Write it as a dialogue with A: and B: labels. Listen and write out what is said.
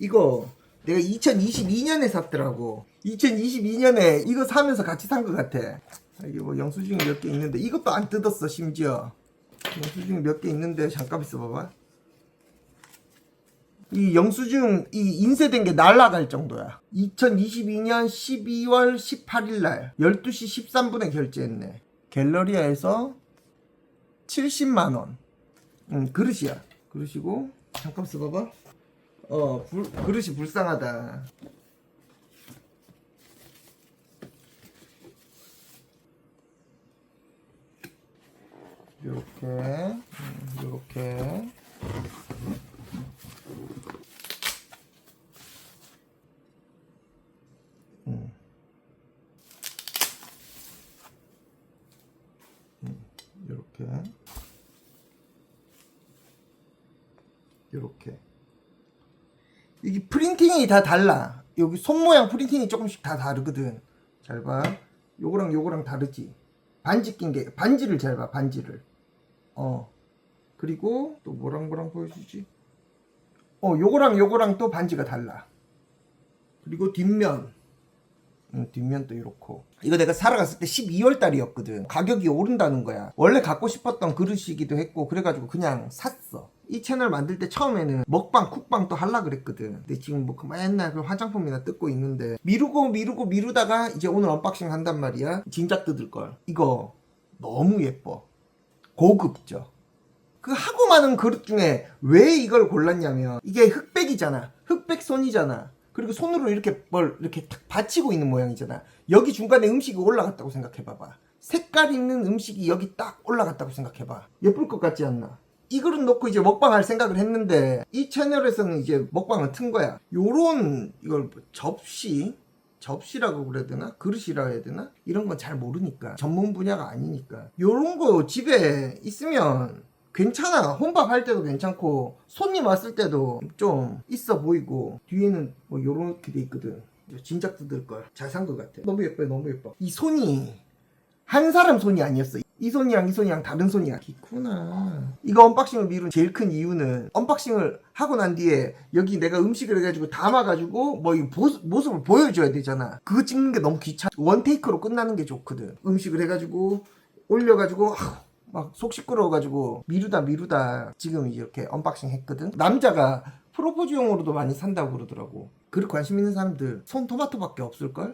A: 이거 내가 2022년에 샀더라고. 2022년에 이거 사면서 같이 산 것 같아. 아, 이게 뭐 영수증이 몇 개 있는데 이것도 안 뜯었어 심지어. 영수증이 몇개 있는데 잠깐 있어봐봐. 이 영수증 이 인쇄된 게 날라갈 정도야. 2022년 12월 18일 날 12시 13분에 결제했네. 갤러리아에서 70만 원. 음, 그릇이야. 그릇이고 잠깐 써봐봐 어 불, 그릇이 불쌍하다. 요렇게 음, 요렇게. 음. 음, 요렇게 이게 프린팅이 다 달라. 여기 손 모양 프린팅이 조금씩 다 다르거든. 잘 봐. 요거랑 요거랑 다르지. 반지 낀 게 반지를 잘 봐 반지를. 어. 그리고 또 뭐랑 뭐랑 보여주지? 어 요거랑 요거랑 또 반지가 달라. 그리고 뒷면. 음, 뒷면도 이렇고. 이거 내가 사러 갔을 때 12월 달이었거든. 가격이 오른다는 거야. 원래 갖고 싶었던 그릇이기도 했고 그래가지고 그냥 샀어 이 채널 만들 때 처음에는 먹방 쿡방 또 할라 그랬거든. 근데 지금 뭐 맨날 그 화장품이나 뜯고 있는데 미루고 미루고 미루다가 이제 오늘 언박싱 한단 말이야. 진작 뜯을 걸. 이거 너무 예뻐. 고급져. 그 하고 많은 그릇 중에 왜 이걸 골랐냐면 이게 흑백이잖아. 흑백 손이잖아. 그리고 손으로 이렇게 뭘 이렇게 탁 받치고 있는 모양이잖아. 여기 중간에 음식이 올라갔다고 생각해봐봐. 색깔 있는 음식이 여기 딱 올라갔다고 생각해봐. 예쁠 것 같지 않나 이 그릇 놓고 이제 먹방 할 생각을 했는데 이 채널에서는 이제 먹방을 튼 거야. 요런 이걸 뭐 접시? 접시라고 그래야 되나? 그릇이라 해야 되나? 이런 건 잘 모르니까. 전문 분야가 아니니까. 요런 거 집에 있으면 괜찮아. 혼밥 할 때도 괜찮고 손님 왔을 때도 좀 있어 보이고. 뒤에는 뭐 요렇게 돼 있거든. 진작 뜯을 걸 잘 산 것 같아. 너무 예뻐요. 너무 예뻐. 이 손이 한 사람 손이 아니었어 이 손이랑 이 손이랑 다른 손이야. 기구나. 이거 언박싱을 미룬 제일 큰 이유는 언박싱을 하고 난 뒤에 여기 내가 음식을 해가지고 담아가지고 뭐 이 모습을 보여줘야 되잖아. 그거 찍는 게 너무 귀찮아. 원테이크로 끝나는 게 좋거든. 음식을 해가지고 올려가지고 막 속 시끄러워가지고 미루다 미루다 지금 이렇게 언박싱 했거든. 남자가 프로포즈용으로도 많이 산다고 그러더라고. 그렇게 관심 있는 사람들 손 토마토밖에 없을걸?